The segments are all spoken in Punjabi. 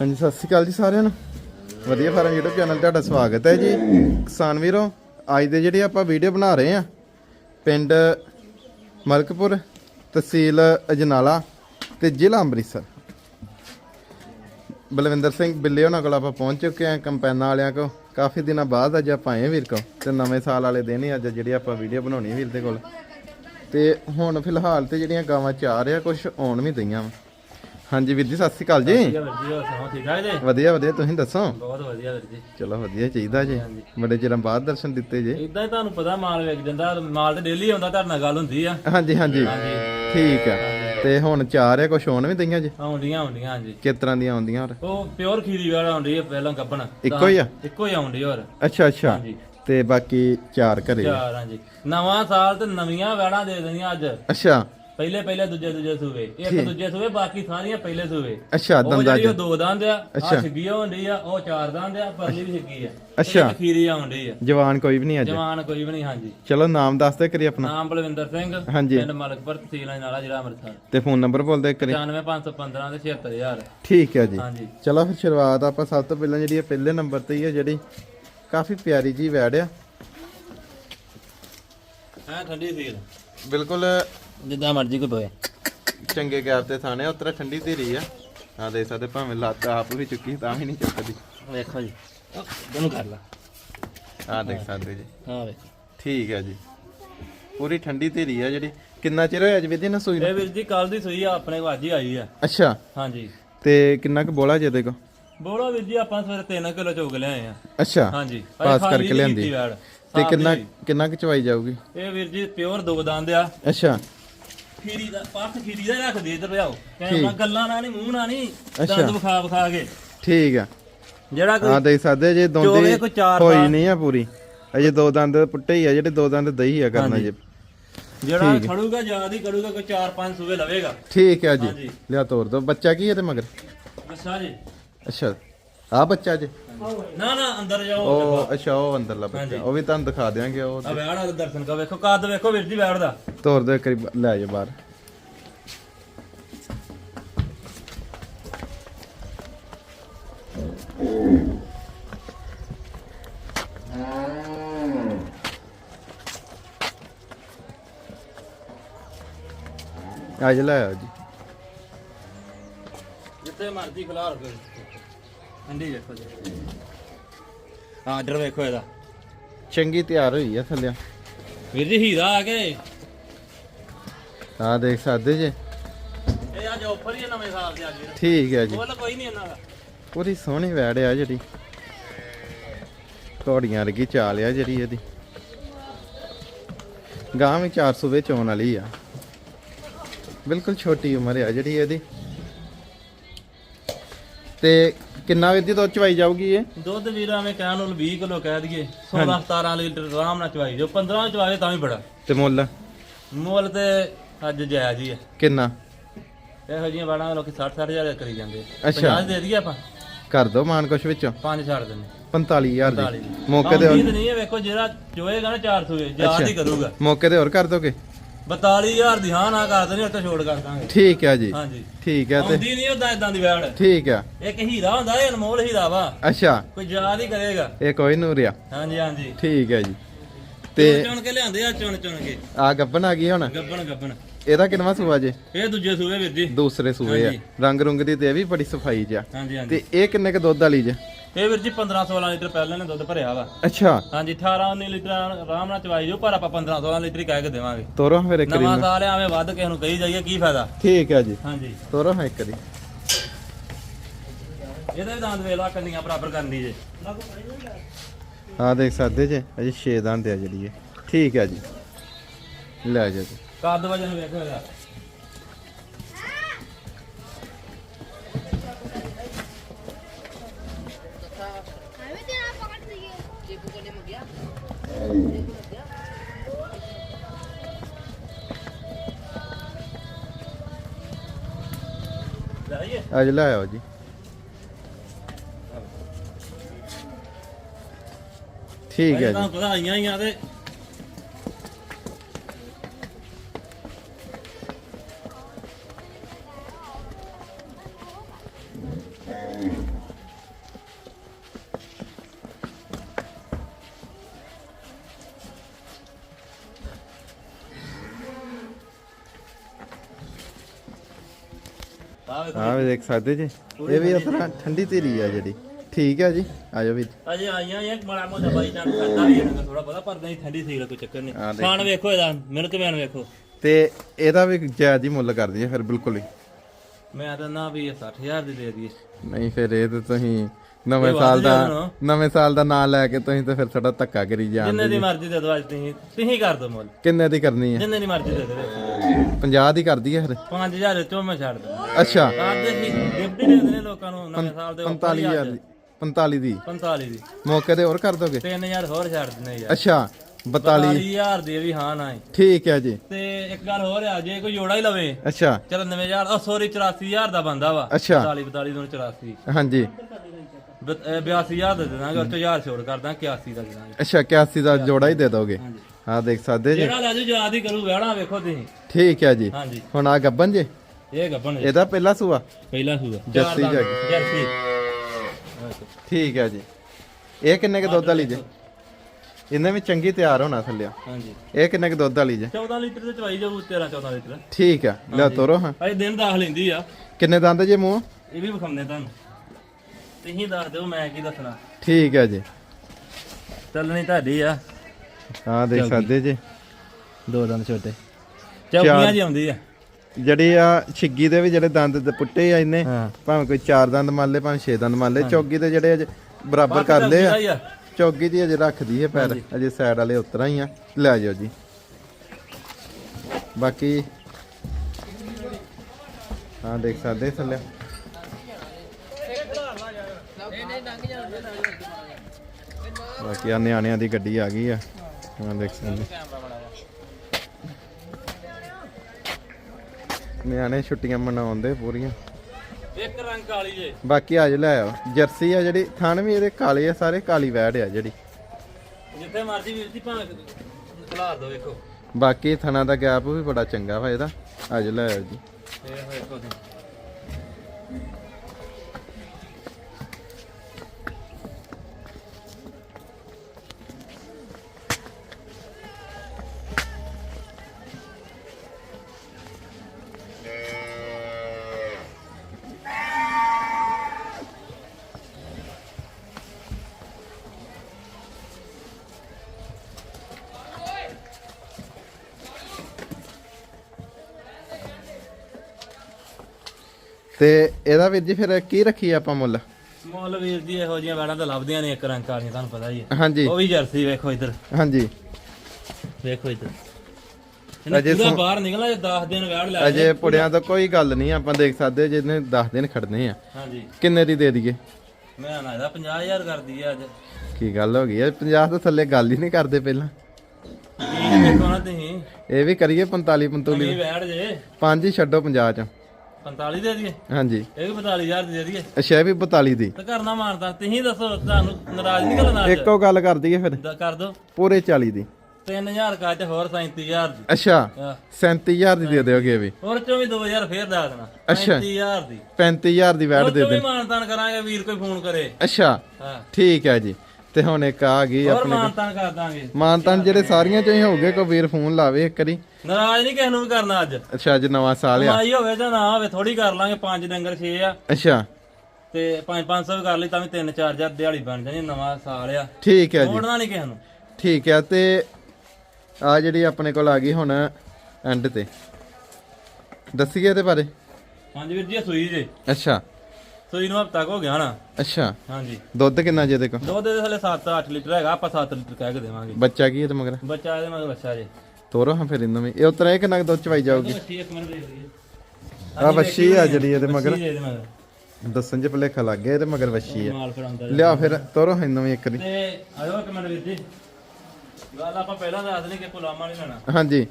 ਹਾਂਜੀ, ਸਤਿ ਸ਼੍ਰੀ ਅਕਾਲ ਜੀ ਸਾਰਿਆਂ ਨੂੰ। ਵਧੀਆ ਫਾਰਮ YouTube ਚੈਨਲ ਤੁਹਾਡਾ ਸਵਾਗਤ ਹੈ ਜੀ। ਕਿਸਾਨ ਵੀਰੋ, ਅੱਜ ਦੇ ਜਿਹੜੇ ਆਪਾਂ ਵੀਡੀਓ ਬਣਾ ਰਹੇ ਆ ਪਿੰਡ ਮਲਕਪੁਰ ਤਹਿਸੀਲ ਅਜਨਾਲਾ ਤੇ ਜ਼ਿਲ੍ਹਾ ਅੰਮ੍ਰਿਤਸਰ। ਬਲਵਿੰਦਰ ਸਿੰਘ ਬਿੱਲੇ ਉਹਨਾਂ ਕੋਲ ਆਪਾਂ ਪਹੁੰਚ ਚੁੱਕੇ ਆ ਕੰਪੈਨਾਂ ਵਾਲਿਆਂ ਕੋ ਕਾਫੀ ਦਿਨਾਂ ਬਾਅਦ ਅੱਜ ਆਪਾਂ ਆਏ ਵੀਰ ਕੋ ਤੇ ਨਵੇਂ ਸਾਲ ਵਾਲੇ ਦਿਨ ਹੀ ਅੱਜ ਜਿਹੜੀ ਆਪਾਂ ਵੀਡੀਓ ਬਣਾਉਣੀ ਵੀਰ ਦੇ ਕੋਲ। ਤੇ ਹੁਣ ਫਿਲਹਾਲ ਤੇ ਜਿਹੜੀਆਂ ਗਾਵਾਂ ਚਾਰ ਆ ਕੁਝ ਆਉਣ ਵੀ ਦਈਆਂ ਵਾ। ਹਾਂਜੀ ਵੀਰ ਜੀ ਸਤਿ ਸ਼੍ਰੀ ਅਕਾਲ ਜੀ। ਵਧੀਆ ਵੀਰ ਜੀ ਹੋਰ ਸੁਣਾਓ ਠੀਕ ਠਾਕ ਜੀ? ਵਧੀਆ ਵਧੀਆ ਤੁਸੀਂ ਦੱਸੋ? ਬਹੁਤ ਵਧੀਆ ਵੀਰ ਜੀ। ਚਲੋ ਵਧੀਆ ਚਾਹੀਦਾ ਜੀ। ਬੜੇ ਚਿਰਾਂ ਬਾਅਦ ਦਰਸ਼ਨ ਦਿੱਤੇ ਜੀ। ਇਦਾਂ ਹੀ ਤੁਹਾਨੂੰ ਪਤਾ ਮਾਲ ਵਿਕ ਜਾਂਦਾ ਮਾਲ ਤੇ ਡੇਲੀ ਆਉਂਦਾ ਤੁਹਾਡੇ ਨਾਲ ਗੱਲ ਹੁੰਦੀ ਆ। ਹਾਂਜੀ ਹਾਂਜੀ। ਹਾਂਜੀ। ਠੀਕ ਆ। ਤੇ ਹੁਣ ਚਾਰ ਆ ਕੁਛ ਹੋਣ ਵੀ ਦਈਆਂ ਜੀ? ਆਉਂਦੀਆਂ ਆਉਂਦੀਆਂ ਹਾਂਜੀ। ਕਿਸ ਤਰ੍ਹਾਂ ਦੀਆਂ ਆਉਂਦੀਆਂ ਹੋਰ? ਉਹ ਪਿਓਰ ਖੀਰੀ ਵਾਲਾ ਆਉਂਦੀ ਆ ਪਹਿਲਾਂ ਗੱਬਣ। ਇੱਕੋ ਹੀ ਆ? ਇੱਕੋ ਹੀ ਆਉਂਦੀ ਹੋਰ। ਅੱਛਾ ਅੱਛਾ। ਹਾਂਜੀ। ਤੇ ਬਾਕੀ ਚਾਰ ਘਰੇ ਆ। ਚਾਰ ਹਾਂਜੀ। ਨਵਾਂ ਸਾਲ ਤੇ ਨਵੀਆਂ ਵੈੜਾਂ ਦੇ ਦੇਣੀਆਂ ਅੱਜ। ਅੱਛਾ। ਪਹਿਲੇ ਪਹਿਲੇ ਦੂਜੇ ਦੂਜੇ ਸੂਵੇ ਇੱਕ ਦੂਜੇ ਸੂਵੇ ਬਾਕੀ ਸਾਰੀਆਂ ਪਹਿਲੇ ਸੂਵੇ ਅੱਛਾ ਦੰਦਾਂ ਜਿਹੜੀ ਉਹ ਦੋ ਦੰਦ ਆ। ਆ ਛਿੱਗੀ ਹੁੰਦੀ ਆ ਉਹ ਚਾਰ ਦੰਦ ਆ ਪਰਲੀ ਵੀ ਛਿੱਗੀ ਆ। ਅੱਛਾ। ਇੱਕ ਖੀਰੀ ਆਉਂਦੀ ਆ। ਜਵਾਨ ਕੋਈ ਵੀ ਨਹੀਂ ਅੱਜ। ਜਵਾਨ ਕੋਈ ਵੀ ਨਹੀਂ ਹਾਂਜੀ। ਚਲੋ ਨਾਮ ਦੱਸ ਦੇ ਕਰੀ ਆਪਣਾ। ਨਾਮ ਬਲਵਿੰਦਰ ਸਿੰਘ ਹਾਂਜੀ। ਪਿੰਡ ਮਲਕਪੁਰ ਤਹਿਸੀਲ ਨਾਲਾ ਜ਼ਿਲ੍ਹਾ ਅੰਮ੍ਰਿਤਸਰ। ਤੇ ਫੋਨ ਨੰਬਰ ਬੋਲ ਦੇ ਕਰੀ 94515 ਤੇ 76000 ਠੀਕ ਹੈ ਜੀ। ਹਾਂਜੀ। ਚਲੋ ਫਿਰ ਸ਼ੁਰੂਆਤ ਆਪਾਂ ਸਭ ਤੋਂ ਪਹਿਲਾਂ ਜਿਹੜੀ ਪਹਿਲੇ ਨੰਬਰ ਤੇ ਹੀ ਹੈ ਜਿਹੜੀ ਕਾਫੀ ਪਿਆਰੀ ਜੀ ਵੈੜ ਆ। ਐ ਠੰਡੀ ਸੀਲ। ਬਿਲਕੁਲ ਜਿੱਦਾਂ ਮਰਜ਼ੀ ਕੋਈ ਪਵੇ ਚੰਗੇ ਗੈਪ ਤੇ ਥਾਣੇ ਉਤਰਾ ਠੰਡੀ ਧੀਰੀ ਆ। ਆ ਦੇ ਸਕਦੇ ਭਾਵੇਂ ਲੱਤ ਆਪ ਵੀ ਚੁੱਕੀ ਤਾਂ ਵੀ ਨਹੀਂ ਚੁੱਕਦੀ। ਵੇਖੋ ਜੀ। ਦੋਨੋਂ ਕਰ ਲਾ। ਆ ਦੇਖ ਸਕਦੇ ਜੀ। ਹਾਂ ਵੇਖੋ। ਠੀਕ ਹੈ ਜੀ। ਪੂਰੀ ਠੰਡੀ ਧੀਰੀ ਆ ਜਿਹੜੀ। ਕਿੰਨਾ ਚਿਰ ਹੋਇਆ ਜੀ ਵੀਰ ਜੀ ਨਾ ਸੂਈ ਨੂੰ? ਇਹ ਵੀਰ ਜੀ ਕੱਲ ਦੀ ਸੂਈ ਆ ਆਪਣੇ ਕੋਲ ਅੱਜ ਹੀ ਆਈ ਆ। ਅੱਛਾ। ਹਾਂਜੀ। ਤੇ ਕਿੰਨਾ ਕੁ ਬੋਲਾ ਜੇ ਕੋ ਬੋਲੋ ਵੀਰ ਜੀ ਆਪਾਂ ਸਵੇਰੇ 3 ਕਿਲੋ ਚੁਗ ਲਿਆਏ ਆ। ਅੱਛਾ। ਹਾਂਜੀ। ਪਾਸ ਖਾਲੀ ਕਰਕੇ ਨੀ ਲਿਆਂਦੀ। ਕੀਤੀ ਵੈੜ। ਤੇ ਸਾਫ਼ ਕਿੰਨਾ ਕਿੰਨਾ ਕੁ ਚਵਾਈ ਜਾਊਗੀ। ਇਹ ਵੀਰ ਜੀ ਪਿਓਰ ਦੋ ਦੰਦ ਆ। ਅੱਛਾ। ਖੀਰੀ ਦਾ ਪੱਖ ਖੀਰੀ ਦਾ ਰੱਖ ਦੇ ਇੱਧਰ ਲਿਆਓ। ਕੈਮਰਾ ਗੱਲਾਂ ਨਾਲ ਨਹੀਂ ਮੂੰਹ ਨਾਲ ਨਹੀਂ ਅੱਛਾ। ਦੰਦ ਵਿਖਾ ਵਿਖਾ ਕੇ। ਠੀਕ ਆ। ਜਿਹੜਾ ਆ ਕੋਈ ਦੇਖ ਸਕਦੇ ਜੇ ਚੋਵੇ ਦੋਂਦੇ ਕੋਈ ਚਾਰ ਹੋਈ ਸਾਲ। ਨਹੀਂ ਆ ਪੂਰੀ। ਅਜੇ ਦੋ ਦੰਦ ਪੁੱਟੇ ਹੀ ਆ ਜਿਹੜੇ ਦੋ ਦੰਦ ਦਹੀਂ ਆ ਕਰਨਾ ਹਾਂਜੀ। ਜੇ। ਜਿਹੜਾ ਖੜੂਗਾ ਯਾਦ ਹੀ ਕਰੂਗਾ ਕੋਈ 4-5 ਸੂਵੇ ਲਵੇਗਾ। ਠੀਕ ਹੈ ਜੀ। ਹਾਂਜੀ। ਲਿਆ ਤੋਰ ਦੋ। ਬੱਚਾ ਕੀ ਹੈ ਤੇ ਮਗਰ? ਅੱਛਾ ਜੀ। ਅੱਛਾ। ਆ ਬੱਚਾ ਜੇ। ਨਾ ਨਾ ਅੰਦਰ ਜਾਓ ਉਹ ਅੱਛਾ ਉਹ ਅੰਦਰਲਾ ਬੱਚਾ ਉਹ ਵੀ ਤੁਹਾਨੂੰ ਦਿਖਾ ਦਿਆਂਗੇ ਉਹ ਆ ਵੈੜ ਦਾ ਦਰਸ਼ਨ ਕਰੋ। ਵੇਖੋ ਕੱਦ ਵੇਖੋ ਵੀਰ ਜੀ ਵੈੜ ਦਾ ਤੋਰ ਦੋ ਵਾਰੀ ਲੈ ਜਾ ਬਾਹਰ। ਅੱਜ ਲੈ ਆਓ ਜੀ। ਜਿੱਥੇ ਮਰਜ਼ੀ ਖਿਲਾ ਰੱਖੋ ਅੰਡੀ ਜੀ। ਆਰਡਰ ਵੇਖੋ ਇਹਦਾ। ਚੰਗੀ ਤਿਆਰ ਹੋਈ ਆ ਥੱਲੇ। ਵੀਰ ਜੀ ਹੀਰਾ ਆ ਗਏ। ਆ ਦੇਖ ਸਕਦੇ ਜੇ? ਇਹ ਅੱਜ ਆਫਰ ਹੀ ਨਵੇਂ ਸਾਲ ਦੇ ਅੱਜ। ਵੀਰ ਠੀਕ ਹੈ ਜੀ। ਮੁੱਲ ਕੋਈ ਨਹੀਂ ਇਹਨਾਂ ਦਾ। ਪੂਰੀ ਸੋਹਣੀ ਵੈੜ ਆ ਜਿਹੜੀ। ਘੋੜੀਆਂ ਵਰਗੀ ਚਾਲ ਆ ਜਿਹੜੀ ਇਹਦੀ। ਗਾਂ ਵੀ 400 ਵਿੱਚ ਆਉਣ ਵਾਲੀ ਆ। ਬਿਲਕੁਲ ਛੋਟੀ ਉਮਰ ਆ ਜਿਹੜੀ ਇਹਦੀ। ਤੇ ਕਿੰਨਾ ਵੀ ਦੀ ਦੁੱਧ ਚਵਾਈ ਜਾਊਗੀ ਇਹ? ਦੁੱਧ ਵੀਰ ਐਵੇਂ ਕਹਿਣ ਨੂੰ 20 ਕਿਲੋ ਕਹਿ ਦਈਏ 16 17 ਲੀਟਰ ਆਰਾਮ ਨਾਲ ਚਵਾਈ ਜੋ 15 ਚਵਾਏ ਤਾਂ ਵੀ ਬੜਾ। ਤੇ ਮੁੱਲ? ਮੁੱਲ ਤੇ ਅੱਜ ਜਾਇਜ਼ ਹੀ ਹੈ ਕਿੰਨਾ? ਇਹੋ ਜਿਹੀਆਂ ਵਾੜਾਂ ਲੋਕੀ 60 60000 ਕਰੀ ਜਾਂਦੇ ਅੱਛਾ। 50 ਦੇ ਦਈਏ ਆਪਾਂ। ਕਰ ਦੋ ਮਾਨ ਕੁਛ ਵਿੱਚੋਂ। ਪੰਜ ਛੱਡ ਦਿੰਦੇ 45000 45 ਦੀ। ਮੌਕੇ ਤੇ ਉਮੀਦ ਨਹੀਂ ਹੈ ਵੇਖੋ ਜਿਹੜਾ ਚੋਏਗਾ ਨਾ 400 ਯਾਦ ਹੀ ਕਰੂਗਾ। ਮੌਕੇ ਤੇ ਹੋਰ ਕਰ ਦੋਗੇ? 42000 ਦੀ ਹਾਂ ਨਾ ਕਰ ਦੇਣੀ ਉੱਤੇ ਛੋੜ ਕਰ ਦਾਂਗੇ। ਠੀਕ ਹੈ ਜੀ। ਹਾਂਜੀ। ਠੀਕ ਹੈ ਤੇ ਆਉਂਦੀ ਨਹੀਂ ਉਦਾਂ ਇਦਾਂ ਦੀ ਵੈੜ। ਠੀਕ ਆ। ਇੱਕ ਹੀਰਾ ਹੁੰਦਾ ਇਹ ਅਨਮੋਲ ਹੀਰਾ ਵਾ। ਅੱਛਾ। ਕੋਈ ਯਾਦ ਹੀ ਕਰੇਗਾ। ਇਹ ਕੋਈ ਨੂਰਿਆ। ਹਾਂਜੀ ਹਾਂਜੀ। ਠੀਕ ਹੈ ਜੀ। ਤੇ ਤੇ ਚੁਣ ਕੇ ਲਿਆਂਦੇ ਆ ਚੁਣ ਚੁਣ ਕੇ। ਆ ਗੱਬਨ ਆ ਗਈ ਹੁਣ? ਗੱਬਣ ਗੱਬਣ। ਇਹਦਾ ਕਿੰਨਵਾ ਸੂਆ ਜੇ? ਇਹ ਦੂਜੇ ਸੂਏ ਵੀਰ ਜੀ। ਦੂਸਰੇ ਸੂਏ ਆ। ਰੰਗ ਰੁੰਗ ਦੀ ਤੇ ਇਹ ਵੀ ਬੜੀ ਸਫ਼ਾਈ ਚ ਆ। ਤੇ ਇਹ ਕਿੰਨੇ ਕ ਦੁੱਧ ਵਾਲੀ ਜੇ? ਇਹ ਵੀਰ ਜੀ 15 16 ਲੀਟਰ ਪਹਿਲਾਂ ਨੇ ਦੁੱਧ ਭਰਿਆ ਵਾ। ਅੱਛਾ। ਹਾਂਜੀ 18 19 ਲੀਟਰ ਆਰਾਮ ਨਾਲ ਚਵਾਈ ਜੋ ਪਰ ਆਪਾਂ 15 16 ਲੀਟਰ ਹੀ ਕਹਿ ਕੇ ਦੇਵਾਂਗੇ। ਤੋਰੋ ਫਿਰ ਇੱਕ ਨਵਾਂ ਸਾਲ ਆ, ਐਵੇਂ ਵੱਧ ਕਿਸੇ ਨੂੰ ਕਹੀ ਜਾਈਏ ਕੀ ਫਾਇਦਾ? ਠੀਕ ਹੈ ਜੀ। ਹਾਂਜੀ। ਤੋਰੋ ਹਾਂ ਇੱਕ ਵਾਰੀ। ਇਹਦੇ ਵੀ ਦੰਦ ਵੇਲਾ ਕੰਨੀਆਂ ਬਰਾਬਰ ਕਰਨੀ ਜੇ। ਆ ਦੇਖ ਸਕਦੇ ਜੇ ਅਜੇ 6 ਦੰਦ ਆ ਜਿਹੜੀ ਇਹ। ਠੀਕ ਹੈ ਜੀ। ਲੈ ਜਾ। ਜੀ ਕੱਦ ਵਜਨ ਵੇਖੋ ਇਹਦਾ। ਅੱਜ ਲੈ ਜੀ। ਠੀਕ ਹੈ ਜੀ। ਤੁਹਾਨੂੰ ਪਤਾ ਆਈਆਂ ਹੀ ਤੇ ਆਹ ਵੀ ਦੇਖ ਸਕਦੇ ਜੀ। ਇਹ ਵੀ ਆਪਣਾ ਠੰਡੀ ਧੀਰੀ ਆ ਜਿਹੜੀ। ਠੀਕ ਹੈ ਜੀ ਆਜੋ ਵੀਰ। ਅਜੇ ਆਈਆਂ ਇਹ ਮਾੜਾ ਮੋਟਾ ਬਾਈ ਨਾਲ ਕਰਦਾ ਵੀ ਇਹਨਾਂ ਥੋੜਾ ਪਤਾ ਪਰ ਨਹੀਂ ਠੰਡੀ ਸੀ ਕੋਈ ਚੱਕਰ ਨਹੀਂ। ਖਾਣ ਵੇਖੋ ਇਹਦਾ ਮੈਨੂੰ ਤੇ ਮੈਨ ਵੇਖੋ। ਤੇ ਇਹਦਾ ਵੀ ਜਾਇਜ਼ ਹੀ ਮੁੱਲ ਕਰ ਦਈਏ ਫਿਰ ਬਿਲਕੁਲ ਹੀ। ਮੈਂ ਤਾਂ ਨਾ ਵੀ ਇਹ 60000 ਦੀ ਦੇ ਦਈਏ। ਨਹੀਂ ਫਿਰ ਇਹ ਤੇ ਤੁਸੀਂ ਨਵੇਂ ਸਾਲ ਦਾ। ਨਵੇਂ ਸਾਲ ਦਾ ਨਾਂ ਲੈ ਕੇ ਤੁਸੀਂ ਤੇ ਫਿਰ ਥੋੜਾ ਧੱਕਾ ਕਰੀ ਜਿੰਨੇ ਜਾਂਦੇ ਦੀ ਮਰਜ਼ੀ ਦੇ ਦੋ ਅੱਜ ਤੁਸੀਂ। ਤੁਸੀਂ ਕਰ ਦੋ ਮੁੱਲ। ਕਿੰਨੇ ਦੀ ਕਰਨੀ ਹੈ ਜਿੰਨੇ ਦੀ ਮਰਜ਼ੀ ਦੇ ਦੇ 50 ਦੀ ਕਰਦੀ ਹੈ ਫਿਰ? 5000 ਚੋਂ ਮੈਂ ਛੱਡ ਦਿੰਦਾ। ਅੱਛਾ। ਗਿਫਟ ਦੇ ਦੇਣੇ ਲੋਕਾਂ ਨੂੰ ਨਵੇਂ ਸਾਲ ਦੇ 45000 ਦੀ 45 ਦੀ। 45 ਦੀ। ਮੌਕੇ ਤੇ ਹੋਰ ਕਰ ਦੋਗੇ? 3000 ਹੋਰ ਛੱਡ ਦਿੰਦੇ ਯਾਰ। ਅੱਛਾ 42 42000 ਦੀ ਵੀ ਹਾਂ ਨਾ। ਠੀਕ ਹੈ ਜੀ। ਤੇ ਇੱਕ ਗੱਲ ਹੋਰ ਆ ਜੇ ਕੋਈ ਜੋੜਾ ਹੀ ਲਵੇ ਅੱਛਾ। ਚਲ 9000 ਉਹ ਸੌਰੀ 84000 ਦਾ ਬੰਦਾ ਵਾ। ਅੱਛਾ। 42 42 ਤੋਂ 84 ਹਾਂਜੀ। ਬ- ਅਹ 82000 ਦਾ ਦੇ ਦਾਂਗੇ ਉਹ 1000 ਛੋੜ ਕਰ ਦਾਂ 81 ਦਾ ਦੇ ਦਾਂਗੇ। ਅੱਛਾ 81 ਦਾ ਜੋੜਾ ਹੀ ਦੇ ਦੋਗੇ। ਹਾਂ ਦੇਖ ਸਕਦੇ ਜੀ? ਜਿਹੜਾ ਲੈ ਯਾਦ ਹੀ ਕਰੂ ਵਹਿਣਾ ਵੇਖੋ ਤੁਸੀਂ। ਠੀਕ ਹੈ ਜੀ। ਹਾਂਜੀ। ਹੁਣ ਆ ਗੱਬਨ ਜੇ? ਇਹ ਗੱਬਣ ਜੀ। ਇਹਦਾ ਪਹਿਲਾ ਸੂਆ? ਪਹਿਲਾ ਸੂਆ। ਦੰਦ, ਜੱਗ। ਜਰਸੀ ਠੀਕ ਹੈ ਜੀ। ਇਹ ਕਿੰਨੇ ਕ ਦੁੱਧ ਵਾਲੀ ਜੇ? ਇਹਨੇ ਵੀ ਚੰਗੀ ਤਿਆਰ ਹੋਣਾ ਥੱਲਿਆ ਹਾਂਜੀ। ਇਹ ਕਿੰਨੇ ਕ ਦੁੱਧ ਵਾਲੀ ਜੇ? 14 ਲੀਟਰ ਤੇ ਚਵਾਈ ਜਾਊ 13 14 ਲੀਟਰ। ਠੀਕ ਹੈ। ਲੈ ਤੋਰੋ ਹਾਂ। ਅਜੇ ਦਿਨ ਦਾਖ ਲੈਂਦੀ ਆ। ਕਿੰਨੇ ਦੰਦ ਜੇ ਮੂੰਹ? ਇਹ ਵੀ ਵਿਖਾਉਂਦੇ ਤੁਹਾਨੂੰ। ਤੁਸੀਂ ਦੱਸ ਦਿਓ ਮੈਂ ਕੀ ਦੱਸਣਾ। ਠੀਕ ਹੈ ਜੀ। ਚੱਲਣੀ ਤੁਹਾਡੀ ਆ। ਹਾਂ ਦੇਖ ਸਕਦੇ ਜੀ। ਦੋ ਦੰਦ ਛੋਟੇ। ਚੌਕੀਆਂ ਜੀ ਆਉਂਦੀ ਆ। ਜਿਹੜੀ ਆ ਛਿੱਗੀ ਦੇ ਵੀ ਜਿਹੜੇ ਦੰਦ ਪੁੱਟੇ ਆ ਇਹਨੇ ਭਾਵੇਂ ਕੋਈ ਚਾਰ ਦੰਦ ਮੰਨ ਲੇ ਭਾਵੇਂ ਛੇ ਦੰਦ ਮੰਨ ਲੇ ਚੌਗੀ ਤੇ ਜਿਹੜੇ ਅਜੇ ਬਰਾਬਰ ਕਰ ਆ। ਆ। ਚੌਗੀ ਦੀ ਅਜੇ ਰੱਖਦੀ ਹੈ ਪੈਰ ਅਜੇ ਸਾਈਡ ਵਾਲੇ ਉਤਰਾ ਹੀ ਆ। ਲੈ ਜਾਓ ਜੀ। ਬਾਕੀ ਹਾਂ ਦੇਖ ਸਕਦੇ ਥੱਲੇ। ਬਾਕੀ ਆ ਨਿਆਣਿਆਂ ਦੀ ਗੱਡੀ ਆ ਗਈ ਆ। ਹਾਂ ਦੇਖ ਸਕਦੇ। ਨਿਆਣੇ ਛੁੱਟੀਆਂ ਮਨਾਉਂਦੇ ਪੂਰੀਆਂ। ਇੱਕ ਰੰਗ ਕਾਲੀ ਜੇ। ਬਾਕੀ ਅੱਜ ਲੈ ਆਓ। ਜਰਸੀ ਆ ਜਿਹੜੀ ਥਣ ਵੀ ਇਹਦੇ ਕਾਲੇ ਆ ਸਾਰੇ ਕਾਲੀ ਵੈੜ ਆ ਜਿਹੜੀ। ਜਿੱਥੇ ਮਰਜ਼ੀ ਵੀਰ ਜੀ ਭਾਵੇਂ ਖਲਾਰ ਦੋ ਵੇਖੋ। ਬਾਕੀ ਥਣਾ ਦਾ ਗੈਪ ਵੀ ਬੜਾ ਚੰਗਾ ਵਾ ਇਹਦਾ। ਅੱਜ ਲੈ ਆਓ ਜੀ। ਇਹ ਵੇਖੋ ਤੇ ਇਹਦਾ ਵੀਰ ਜੀ ਫਿਰ ਕੀ ਰੱਖੀ ਆਪਾਂ ਮੁੱਲ? ਮੁੱਲ ਵੀਰ ਜੀ ਇਹੋ ਜਿਹੀਆਂ ਵੈੜਾਂ ਤਾਂ ਲੱਭਦੀਆਂ ਨੇ ਇੱਕ ਰੰਗ ਕਾਲੀਆਂ ਤੁਹਾਨੂੰ ਪਤਾ ਹੀ ਹੈ। ਹਾਂਜੀ। ਉਹ ਵੀ ਜਰਸੀ ਵੇਖੋ ਇੱਧਰ। ਹਾਂਜੀ। ਵੇਖੋ ਇੱਧਰ। ਅਜੇ ਪੂਰਾ ਬਾਹਰ ਨਿਕਲਣਾ ਜੇ 10 ਦਿਨ ਵੈੜ ਲੈ ਅਜੇ ਪੁੜਿਆਂ ਤੋਂ ਕੋਈ ਗੱਲ ਨਹੀਂ ਆਪਾਂ ਦੇਖ ਸਕਦੇ ਜਿਹਨੇ 10 ਦਿਨ ਖੜਨੇ ਆ। ਹਾਂਜੀ। ਕਿੰਨੇ ਦੀ ਦੇ ਦਈਏ? ਮੈਂ ਨਾ ਇਹਦਾ 50000 ਕਰਦੀ ਆ ਅੱਜ। ਕੀ ਗੱਲ ਹੋ ਗਈ ਆ? 50 ਤੋਂ ਥੱਲੇ ਗੱਲ ਹੀ ਨਹੀਂ ਕਰਦੇ ਪਹਿਲਾਂ। ਇਹ ਵੇਖੋ ਨਾ ਤੁਸੀਂ। ਇਹ ਵੀ ਕਰੀਏ 45 45 ਇਹ ਵੈੜ ਜੇ। ਪੰਜ ਹੀ ਛੱਡੋ 50 ਚ। 45 ਦੇ ਦਈਏ? ਹਾਂਜੀ। ਇਹ ਵੀ 45000 ਦੀ ਦਈਏ? ਅੱਛਾ ਇਹ ਵੀ 42 ਦੀ। ਤੇ ਕਰਨਾ ਮਾਰਦਾ ਤੁਸੀਂ ਦੱਸੋ ਤੁਹਾਨੂੰ ਨਾਰਾਜ਼ ਨਹੀਂ ਕਰਨਾ ਇੱਕੋ ਗੱਲ ਕਰ ਦਈਏ ਫਿਰ। ਕਰ ਦੋ। ਪੂਰੇ 40 ਦੀ। 3000 ਕੱਟ ਹੋਰ 37000 ਦੀ। ਅੱਛਾ ਆਹ, 37000 ਦੀ ਦੇ ਦਿਓਗੇ ਵੀ। ਹੋਰ ਚੋਂ ਵੀ 2000 ਫੇਰ ਦਾ ਦੇਣਾ। ਅੱਛਾ। 35000 ਦੀ। 35000 ਦੀ ਵੈਟ ਦੇ ਦੇ ਮਾਨਤਾਨ ਕਰਾਂਗੇ ਵੀਰ ਕੋਈ ਫੋਨ ਕਰੇ। ਅੱਛਾ। ਹਾਂ। ਠੀਕ ਹੈ ਜੀ। ਤੇ ਹੁਣ ਇੱਕ ਆ ਗਈ ਹੋਰ ਆਪਣੇ ਮਾਨਤਾਨ ਕਰ ਦਾਂਗੇ। ਮਾਨਤਨ ਜਿਹੜੇ ਸਾਰੀਆਂ ਚ ਹੀ ਹੋਊਗੇ ਕੋਈ ਵੀਰ ਫੋਨ ਲਾਵੇ ਇੱਕ ਵਾਰੀ। ਨਾਰਾਜ਼ ਨਹੀਂ ਕਿਸੇ ਨੂੰ ਵੀ ਕਰਨਾ ਅੱਜ। ਅੱਛਾ ਅੱਜ ਨਵਾਂ ਸਾਲ ਆ। ਕਮਾਈ ਹੋਵੇ ਜਾਂ ਨਾ ਹੋਵੇ ਥੋੜੀ ਕਰ ਲਾਂਗੇ ਪੰਜ ਡੰਗਰ 6 ਆ। ਅੱਛਾ। ਤੇ 5 500 ਵੀ ਕਰ ਲਈ ਤਾਂ ਵੀ 3 4000 ਦਿਹਾੜੀ ਬਣ ਜਾਣੀ ਨਵਾਂ ਸਾਲ ਆ। ਠੀਕ ਹੈ ਜੀ। ਮੋੜਨਾ ਨਹੀਂ ਕਿਸੇ ਨੂੰ। ਠੀਕ ਹੈ ਤੇ ਆ ਜਿਹੜੀ ਆਪਣੇ ਕੋਲ ਆ ਗਈ ਹੁਣ ਐਂਡ ਤੇ। ਦੱਸੀਏ ਇਹਦੇ ਬਾਰੇ। ਹਾਂਜੀ ਵੀਰ ਜੀ ਇਹ ਸੂਈ ਜੇ। ਅੱਛਾ। ਸੂਈ ਨੂੰ ਹਫਤਾ ਹੋ ਗਿਆ ਨਾ ਅੱਛਾ। ਹਾਂਜੀ। ਦੁੱਧ ਕਿੰਨਾ ਜੇ ਕੋਲ ਦੁੱਧ ਦੇ ਥੱਲੇ 7-8 ਲੀਟਰ ਹੈਗਾ ਆਪਾਂ 7 ਲੀਟਰ ਕਹਿ ਕੇ ਦੇਵਾਂਗੇ। ਬੱਚਾ ਕੀ ਇਹਦੇ ਮਗਰ? ਬੱਚਾ ਇਹਦੇ ਮਗਰ ਬੱਚਾ ਜੇ। ਤੋਰੋ ਹਾਂ ਫਿਰ ਇਹਨਾਂ ਵੀ। ਇਹ ਉਤਰਾ ਇਹ ਕਿੰਨਾ ਕੁ ਦੁੱਧ ਚਵਾਈ ਜਾਊਗੀ? ਬੱਚੀ ਇੱਕ ਮਿੰਟ ਦੇਖ ਲਈਏ। ਆ ਵੱਛੀ ਆ ਜਿਹੜੀ ਇਹਦੇ ਮਗਰ। ਬੱਚੀ ਜੇ ਇਹਦੇ ਮਗਰ। ਦੱਸਣ ਚ ਭਲੇਖਾ ਲੱਗ ਗਿਆ ਇਹਦੇ ਮਗਰ ਵੱਛੀ ਆ। ਮਾਲ ਫਿਰ ਆਉਂਦਾ ਲਿਆ ਫਿਰ ਤੋਰੋ ਇਹਨਾਂ ਵੀ ਇੱਕ ਦੀ ਤੇ ਆਇਓ ਇੱਕ ਮਿੰਟ ਵੀਰ ਜੀ। ਗੱਲ ਆਪਾਂ ਪਹਿਲਾਂ ਦੱਸ ਦਨੇ ਕਿ ਗੁਲਾਮਾਂ ਨਹੀਂ ਲੈਣਾ। ਹਾਂਜੀ।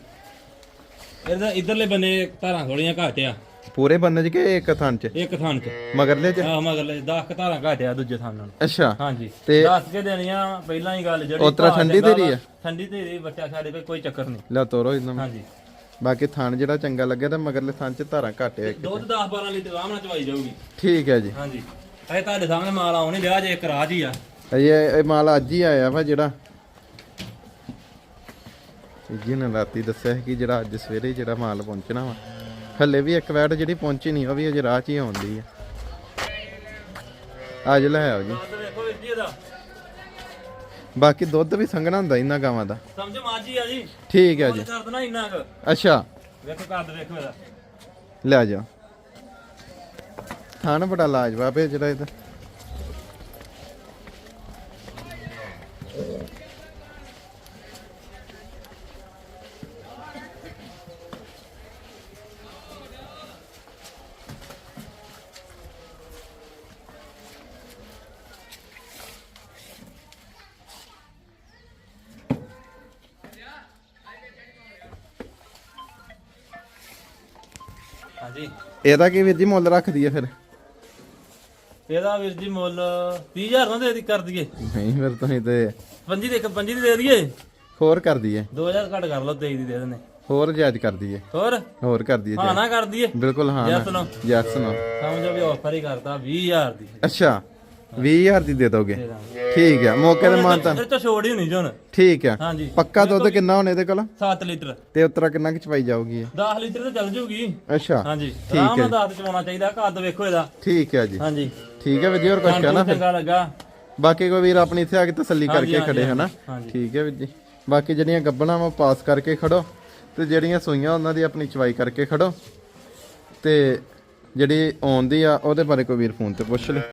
ਇਹਦਾ ਇਧਰਲੇ ਬੰਨੇ ਧਾਰਾਂ ਥੋੜੀਆਂ ਘੱਟ ਆ। ਪੂਰੇ ਬੰਨੇ ਚ ਕਿ ਇੱਕ ਥਾਂ ਚ? ਇੱਕ ਥਾਂ ਚ। ਮਗਰਲੇ ਚ? ਆਹ ਮਗਰਲੇ 10 ਧਾਰਾਂ ਘੱਟ ਆ ਦੂਜੇ ਥਾਂ ਨਾਲੋਂ। ਅੱਛਾ। ਹਾਂਜੀ। ਤੇ- ਦੱਸ ਕੇ ਦੇਣੀਆਂ ਪਹਿਲਾਂ ਹੀ ਗੱਲ ਜਿਹੜੀ ਭਾਅ ਠੰਡੀ ਵਾ, ਆ? ਠੰਡੀ ਧੀਰੀ ਬੱਚਾ ਸਾਡੇ ਕੋਲ ਕੋਈ ਚੱਕਰ ਨਹੀਂ। ਲਿਆ ਤੋਰੋ ਇਹਨਾਂ। ਹਾਂਜੀ। ਬਾਕੀ ਥਾਣ ਜਿਹੜਾ ਚੰਗਾ ਲੱਗਿਆ ਤਾਂ ਮਗਰਲੇ ਥਾਂ ਚ ਧਾਰਾਂ ਘੱਟ ਆ ਇੱਕ। ਦੁੱਧ 10 12 ਲੀਟਰ ਆਰਾਮ ਨਾਲ ਚਵਾਈ ਜਾਊਗੀ। ਠੀਕ ਹੈ ਜੀ। ਹਾਂਜੀ। ਇਹ ਤੁਹਾਡੇ ਸਾਹਮਣੇ ਮਾਲ ਆਉਣੀ ਲਿਆ ਜੇ ਇੱਕ ਰਾਜ ਹੀ ਆ। ਇਹ ਇਹ ਮਾਲ ਅੱਜ ਹੀ ਆਇਆ ਵਾ ਜਿਹੜਾ। ਜੀ ਨੇ ਰਾਤੀ ਦੱਸਿਆ ਸੀ ਕਿ ਜਿਹੜਾ ਅੱਜ ਸਵੇਰੇ ਜਿਹੜਾ ਮਾਲ ਪਹੁੰਚਣਾ ਵਾ। ਹੱਲੇ ਵੀ ਇੱਕ ਵੈਟ ਜਿਹੜੀ ਪਹੁੰਚੀ ਨਹੀਂ ਉਹ ਵੀ ਅਜੇ ਰਾਹ 'ਚ ਹੀ ਆਉਂਦੀ ਆ। ਅੱਜ ਲੈ ਆਓ ਜੀ। ਬਾਕੀ ਦੁੱਧ ਵੀ ਸੰਘਣਾ ਹੁੰਦਾ ਇਹਨਾਂ ਗਾਵਾਂ ਦਾ। ਸਮਝ ਮਾਜੀ ਆ ਜੀ। ਠੀਕ ਹੈ ਜੀ। ਕਰ ਦੇਣਾ ਇੰਨਾ ਕੁ। ਅੱਛਾ। ਵੇਖੋ ਕੱਦ ਵੇਖੋ ਇਹਦਾ। ਲੈ ਜਾ ਥਾਣ ਬੜਾ ਲਾਜਵਾਬ ਹੈ ਜਿਹੜਾ ਇਹਦਾ। ਹਾਂਜੀ। ਇਹਦਾ ਕੀ ਵੀਰ ਜੀ ਮੁੱਲ ਰੱਖਦੀ ਹੈ ਫਿਰ? ਇਹਦਾ ਵੀਰ ਜੀ ਮੁੱਲ 30000 ਨਾ ਦੇ ਦੀ ਕਰ ਦਈਏ। ਨਹੀਂ ਫਿਰ ਤੁਸੀਂ ਤੇ ਪੰਜੀ ਦੇ ਪੰਜੀ ਦੀ ਦੇ ਦਈਏ। ਹੋਰ ਕਰ ਦਈਏ। 2000 ਘੱਟ ਕਰ ਲਓ 23 ਦੀ ਦੇ ਦਿੰਦੇ। ਹੋਰ ਜਾਇਜ਼ ਕਰ ਦਈਏ। ਹੋਰ? ਹੋਰ ਕਰ ਦਈਏ ਹਾਂ ਨਾ ਕਰ ਦਈਏ। ਬਿਲਕੁਲ ਹਾਂ? Yes no. ਸਮਝੋ ਵੀ ਆਫਰ ਹੀ ਕਰਤਾ 20000 ਦੀ। ਅੱਛਾ। 20000 ਦੀ ਦੇ ਦੋਗੇ? ਠੀਕ ਹੈ ਮੌਕੇ ਤੇ ਮਾਨਤਾ ਇਹ ਤਾਂ ਛੋੜ ਹੀ ਹੋਣੀ ਜੋਨ ਠੀਕ ਹੈ ਹਾਂਜੀ। ਪੱਕਾ ਦੁੱਧ ਕਿੰਨਾ ਹੋਣੇ ਇਹਦੇ ਕੋਲ? 7 ਲੀਟਰ। ਤੇ ਉਤਰਾ ਕਿੰਨਾ ਕਿ ਚਵਾਈ ਜਾਊਗੀ ਇਹ? 10 ਲੀਟਰ ਤਾਂ ਚੱਲ ਜੂਗੀ ਅੱਛਾ। ਹਾਂਜੀ। ਠੀਕ ਹੈ। 10 ਚਵਾਉਣਾ ਚਾਹੀਦਾ ਕੱਦ ਵੇਖੋ ਇਹਦਾ। ਠੀਕ ਹੈ ਜੀ। ਹਾਂਜੀ। ਠੀਕ ਹੈ ਵੀਰ ਜੀ ਹੋਰ ਕੁਝ ਕਹਿਣਾ ਫਿਰ? ਚੰਗਾ ਲੱਗਾ। ਬਾਕੀ ਕੋਈ ਵੀਰ ਆਪਣੀ ਇੱਥੇ ਆ ਕੇ ਤਸੱਲੀ ਕਰਕੇ ਖੜੇ ਹਨਾ। ਠੀਕ ਹੈ ਵੀਰ ਜੀ। ਬਾਕੀ ਜਿਹੜੀਆਂ ਗੱਬਣਾ ਵਾ ਪਾਸ ਕਰਕੇ ਖੜੋ ਤੇ ਜਿਹੜੀਆਂ ਸੂਈਆਂ ਉਹਨਾਂ ਦੀ ਆਪਣੀ ਚਵਾਈ ਕਰਕੇ ਖੜੋ ਤੇ ਜਿਹੜੀ ਆਉਂਦੀ ਆ ਉਹਦੇ ਬਾਰੇ ਕੋਈ ਵੀਰ ਫੋਨ ਤੇ ਪੁੱਛ ਲੈ।